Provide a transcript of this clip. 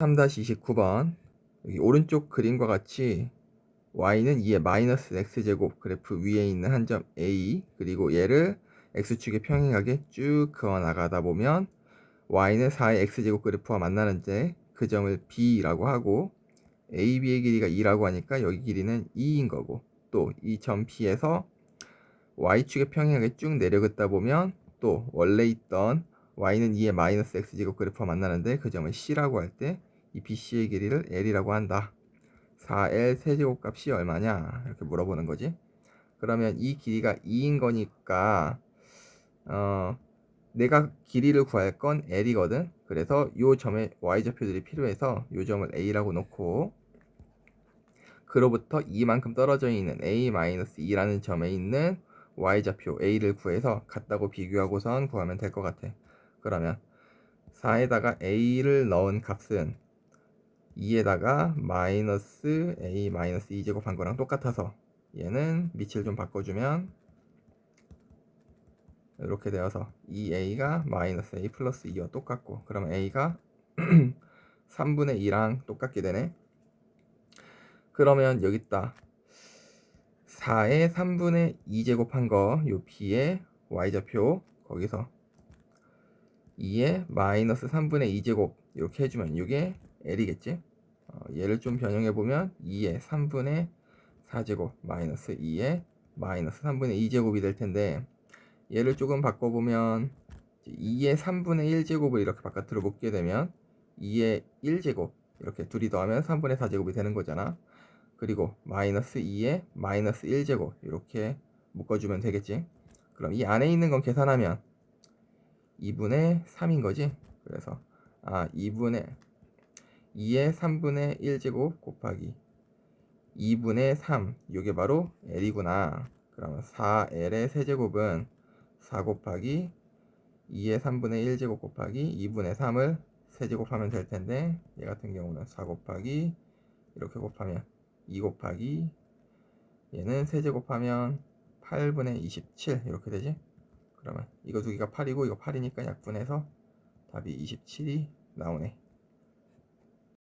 3-29번. 여기 오른쪽 그림과 같이 y는 2의 마이너스 x제곱 그래프 위에 있는 한 점 a 그리고 얘를 x축에 평행하게 쭉 그어 나가다 보면 y는 4의 x제곱 그래프와 만나는데 그 점을 b라고 하고 ab의 길이가 2라고 하니까 여기 길이는 2인 거고 또 이점 p에서 y축에 평행하게 쭉 내려긋다 보면 또 원래 있던 y는 2의 마이너스 x제곱 그래프와 만나는데 그 점을 c라고 할때 이 BC의 길이를 L이라고 한다. 4L 세제곱 값이 얼마냐? 이렇게 물어보는 거지. 그러면 이 길이가 2인 거니까 어 내가 길이를 구할 건 L이거든. 그래서 요 점에 y좌표들이 필요해서 요 점을 A라고 놓고 그로부터 2만큼 떨어져 있는 A-2라는 점에 있는 y좌표 A를 구해서 같다고 비교하고선 구하면 될 것 같아. 그러면 4에다가 A를 넣은 값은 2에다가 마이너스 a 마이너스 2제곱 한 거랑 똑같아서 얘는 밑을 좀 바꿔주면 이렇게 되어서 2a가 마이너스 a 플러스 2와 똑같고 그러면 a가 3분의 2랑 똑같게 되네. 그러면 여기 있다. 4에 3분의 2제곱 한거 요 b의 y좌표 거기서 2에 마이너스 3분의 2제곱 이렇게 해주면 이게 L이겠지? 어, 얘를 좀 변형해 보면 2의 3분의 4제곱 마이너스 2의 마이너스 3분의 2제곱이 될 텐데 얘를 조금 바꿔보면 2의 3분의 1제곱을 이렇게 바깥으로 묶게 되면 2의 1제곱 이렇게 둘이 더하면 3분의 4제곱이 되는 거잖아. 그리고 마이너스 2의 마이너스 1제곱 이렇게 묶어주면 되겠지. 그럼 이 안에 있는 건 계산하면 2분의 3인 거지. 그래서 아 2분의 2의 3분의 1제곱 곱하기 2분의 3 이게 바로 L이구나. 그러면 4L의 세제곱은 4 곱하기 2의 3분의 1제곱 곱하기 2분의 3을 세제곱하면 될 텐데 얘 같은 경우는 4 곱하기 이렇게 곱하면 2 곱하기 얘는 세제곱하면 8분의 27 이렇게 되지? 그러면 이거 두 개가 8이고 이거 8이니까 약분해서 답이 27이 나오네